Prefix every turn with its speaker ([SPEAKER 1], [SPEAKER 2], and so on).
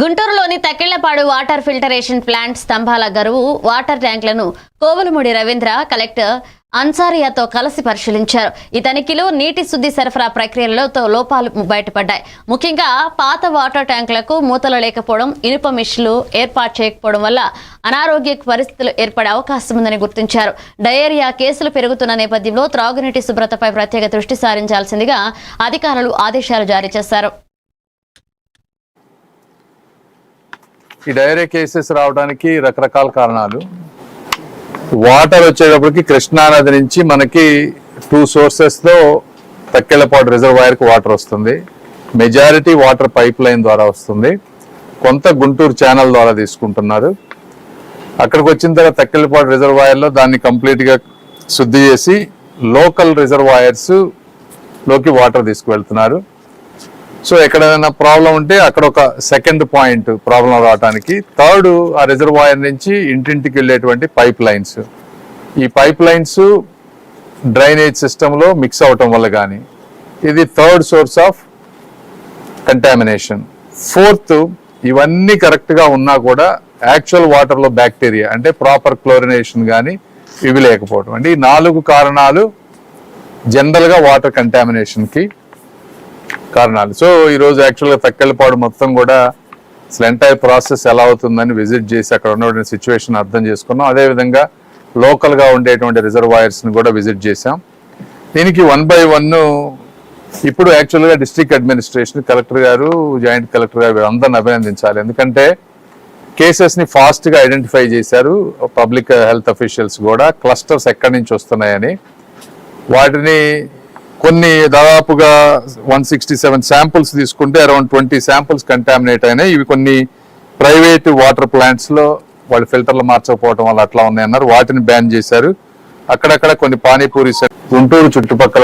[SPEAKER 1] గుంటూరులోని Takkellapadu water filtration plant స్తంభాల Garuvu water ట్యాంకులను కోవలమూడి రవీంద్ర కలెక్టర్ అన్సారియాతో కలిసి పరిశీలించారు. ఈ తనిఖీలో నీటి శుద్ధి సరఫరా ప్రక్రియలతో లోపాలు బయటపడ్డాయి. ముఖ్యంగా పాత వాటర్ ట్యాంకులకు మూతలు లేకపోవడం ఇనుప మిషన్లు ఏర్పాటు చేయకపోవడం వల్ల అనారోగ్య పరిస్థితులు ఏర్పడే అవకాశం ఉందని గుర్తించారు. డయేరియా కేసులు పెరుగుతున్న నేపథ్యంలో త్రాగునీటి శుభ్రతపై ప్రత్యేక దృష్టి సారించాల్సిందిగా అధికారులు ఆదేశాలు జారీ చేశారు.
[SPEAKER 2] ఈ డైరీ కేసెస్ రావడానికి రకరకాల కారణాలు. వాటర్ వచ్చేటప్పటికి కృష్ణానది నుంచి మనకి టూ సోర్సెస్లో తక్కెళ్ళపాడు రిజర్వాయర్కి వాటర్ వస్తుంది. మెజారిటీ వాటర్ పైప్ లైన్ ద్వారా వస్తుంది. కొంత గుంటూరు ఛానల్ ద్వారా తీసుకుంటున్నారు. అక్కడికి వచ్చిన తర్వాత తక్కెళ్ళపాడు రిజర్వాయర్లో దాన్ని కంప్లీట్గా శుద్ధి చేసి లోకల్ రిజర్వాయర్స్లోకి వాటర్ తీసుకువెళ్తున్నారు. సో ఎక్కడైనా ప్రాబ్లం ఉంటే అక్కడ ఒక సెకండ్ పాయింట్ ప్రాబ్లం రావడానికి థర్డ్ ఆ రిజర్వాయర్ నుంచి ఇంటింటికి వెళ్ళేటువంటి పైప్ లైన్స్. ఈ పైప్ లైన్స్ డ్రైనేజ్ సిస్టంలో మిక్స్ అవటం వల్ల కానీ ఇది third source of contamination fourth ఇవన్నీ కరెక్ట్గా ఉన్నా కూడా యాక్చువల్ వాటర్లో బ్యాక్టీరియా అంటే ప్రాపర్ క్లోరినేషన్ కానీ ఇవి లేకపోవడం అంటే ఈ నాలుగు కారణాలు జనరల్గా వాటర్ కంటామినేషన్కి కారణాలు. సో ఈరోజు యాక్చువల్గా తక్కెళ్ళపాడు మొత్తం కూడా అసలు ఎంటైర్ ప్రాసెస్ ఎలా అవుతుందని విజిట్ చేసి అక్కడ ఉన్నటువంటి సిచ్యువేషన్ అర్థం చేసుకున్నాం. అదేవిధంగా లోకల్గా ఉండేటువంటి రిజర్వాయర్స్ని కూడా విజిట్ చేశాం. దీనికి వన్ బై వన్ ఇప్పుడు యాక్చువల్గా డిస్ట్రిక్ట్ అడ్మినిస్ట్రేషన్ కలెక్టర్ గారు జాయింట్ కలెక్టర్ గారు అందరిని అభినందించాలి. ఎందుకంటే కేసెస్ని ఫాస్ట్గా ఐడెంటిఫై చేశారు. పబ్లిక్ హెల్త్ అఫీషియల్స్ కూడా క్లస్టర్స్ ఎక్కడి నుంచి వస్తున్నాయని. వాటిని కొన్ని దాదాపుగా వన్ సిక్స్టీ సెవెన్ శాంపుల్స్ తీసుకుంటే అరౌండ్ ట్వంటీ శాంపుల్స్ కంటామినేట్ అయినాయి. ఇవి కొన్ని ప్రైవేట్ వాటర్ ప్లాంట్స్లో వాళ్ళు ఫిల్టర్లు మార్చకపోవడం వల్ల అట్లా ఉన్నాయన్నారు వాటిని బ్యాన్ చేశారు. అక్కడక్కడ కొన్ని పానీపూరి గుంటూరు చుట్టుపక్కల